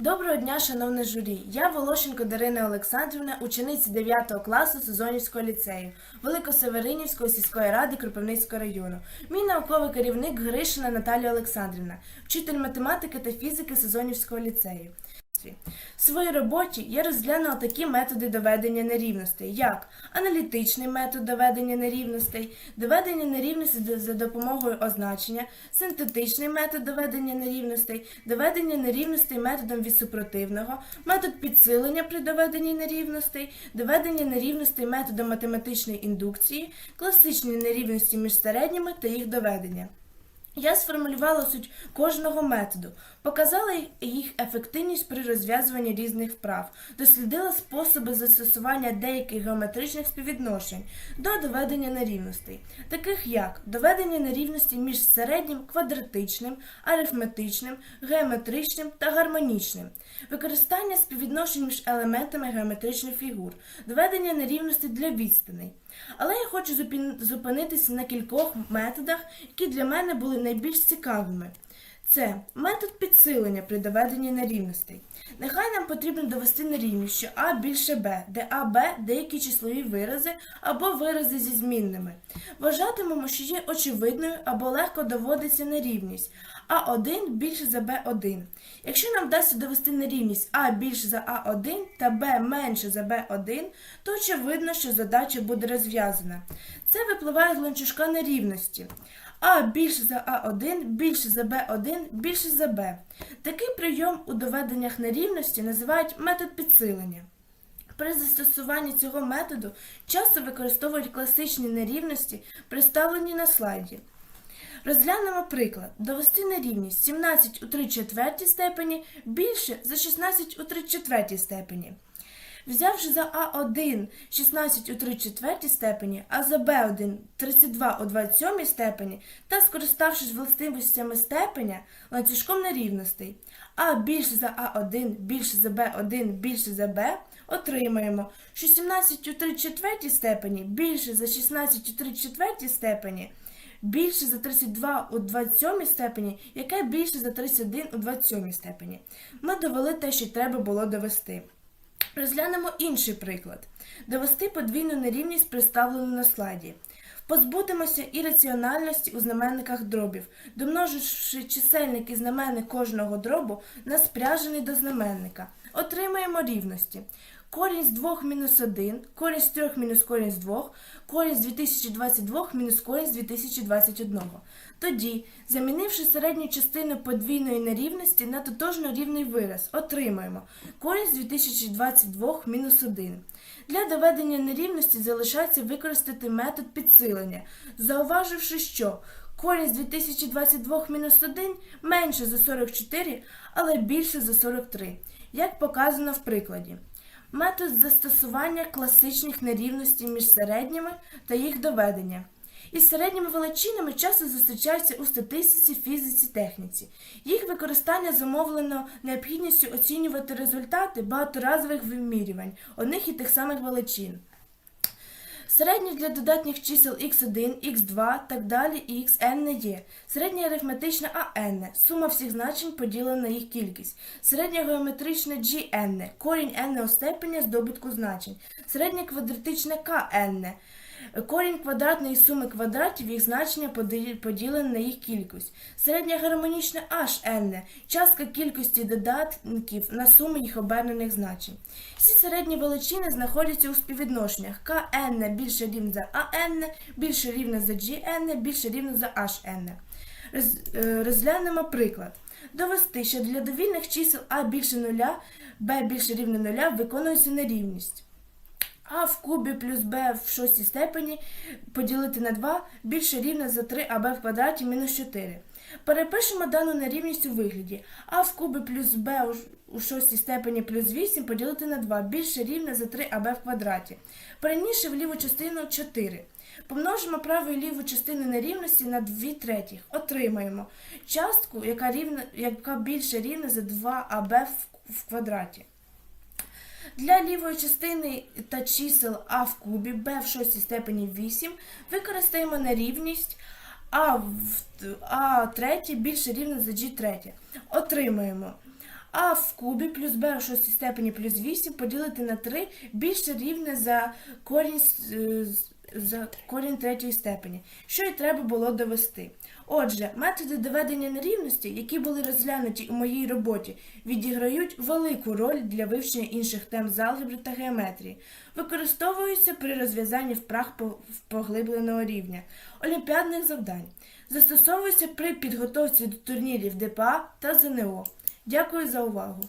Доброго дня, шановне журі. Я Волошенко Дарина Олександрівна, учениця 9 класу Сезонівського ліцею Великосеверинівської сільської ради Кропивницького району. Мій науковий керівник Гришина Наталія Олександрівна, вчитель математики та фізики Сезонівського ліцею. В своїй роботі я розглянула такі методи доведення нерівностей, як аналітичний метод доведення нерівностей, доведення нерівностей за допомогою означення, синтетичний метод доведення нерівностей, доведення нерівностей методом від супротивного, метод підсилення при доведенні нерівностей, доведення нерівностей методом математичної індукції, класичні нерівності між середніми та їх доведення. Я сформулювала суть кожного методу, показала їх ефективність при розв'язуванні різних вправ, дослідила способи застосування деяких геометричних співвідношень до доведення нерівностей, таких як доведення нерівності між середнім квадратичним, арифметичним, геометричним та гармонічним, використання співвідношень між елементами геометричних фігур, доведення нерівностей для відстаней. Але я хочу зупинитися на кількох методах, які для мене були найбільш цікавими. Це метод підсилення при доведенні нерівностей. Нехай нам потрібно довести нерівність, що А більше Б, де А Б деякі числові вирази або вирази зі змінними. Вважатимемо, що є очевидною або легко доводиться нерівність А1 більше за Б1. Якщо нам вдасться довести нерівність А більше за А1 та Б менше за Б1, то очевидно, що задача буде розв'язана. Це випливає з ланцюжка нерівності. А більше за А1, більше за Б1, більше за Б. Такий прийом у доведеннях нерівності називають метод підсилення. При застосуванні цього методу часто використовують класичні нерівності, представлені на слайді. Розглянемо приклад. Довести нерівність 17 у 3 четвертій степені більше за 16 у 3 четвертій степені. Взявши за А1 16 у 3 четвертій степені, а за Б1 32 у 27 степені та скориставшись властивостями степеня ланцюжком нерівностей, А більше за А1 більше за Б1 більше за Б, отримаємо, що 17 у 3 четвертій степені більше за 16 у 3 четвертій степені більше за 32 у 27 степені, яке більше за 31 у 27 степені. Ми довели те, що треба було довести. Розглянемо інший приклад. Довести подвійну нерівність, представлену на слайді. Позбутимося ірраціональності у знаменниках дробів, домноживши чисельник і знаменник кожного дробу на спряжений до знаменника. Отримаємо рівності. Корінь з 2 мінус 1, корінь з 3 мінус корінь з 2, корінь з 2022 мінус корінь з 2021. Тоді, замінивши середню частину подвійної нерівності на тотожно рівний вираз, отримаємо корінь з 2022 мінус 1. Для доведення нерівності залишається використати метод підсилення, зауваживши, що корінь з 2022 мінус 1 менше за 44, але більше за 43, як показано в прикладі. Метод застосування класичних нерівностей між середніми та їх доведення. Із середніми величинами часто зустрічаються у статистиці, фізиці, техніці. Їх використання зумовлено необхідністю оцінювати результати багаторазових вимірювань одних і тих самих величин. Середні для додатніх чисел x1, x2, так далі і xn не є. Середня арифметична АН, сума всіх значень поділена на їх кількість. Середня геометрична GN, корінь n степеня здобутку значень. Середня квадратична КН, корінь квадратної суми квадратів їх значення поді- поділене на їх кількість. Середня гармонічна HN, частка кількості додатків на суму їх обернених значень. Всі середні величини знаходяться у співвідношеннях КН рівне за АН, більше рівне за GN, більше рівне за HN. Е, Розглянемо приклад. Довести, що для довільних чисел А більше нуля, Б більше рівне нуля виконується нерівність. А в кубі плюс Б в шостій степені поділити на 2 більше рівне за 3 АБ в квадраті мінус 4. Перепишемо дану нерівність у вигляді. А в кубі плюс Б у шостій степені плюс 8 поділити на 2 більше рівне за 3 АБ в квадраті. Перенісши в ліву частину 4. Помножимо праву і ліву частину нерівності на 2 третіх. Отримаємо частку, яка, рівна, яка більше рівне за 2 АБ в квадраті. Для лівої частини та чисел А в кубі, Б в шостій степені 8 використаємо нерівність А в А третє більше рівне за G третє. Отримаємо А в кубі плюс Б в шостій степені плюс 8 поділити на 3 більше рівне за корінь, за корінь третьої степені, що й треба було довести. Отже, методи доведення нерівності, які були розглянуті у моїй роботі, відіграють велику роль для вивчення інших тем з алгебри та геометрії, використовуються при розв'язанні вправ поглибленого рівня, олімпіадних завдань, застосовуються при підготовці до турнірів ДПА та ЗНО. Дякую за увагу!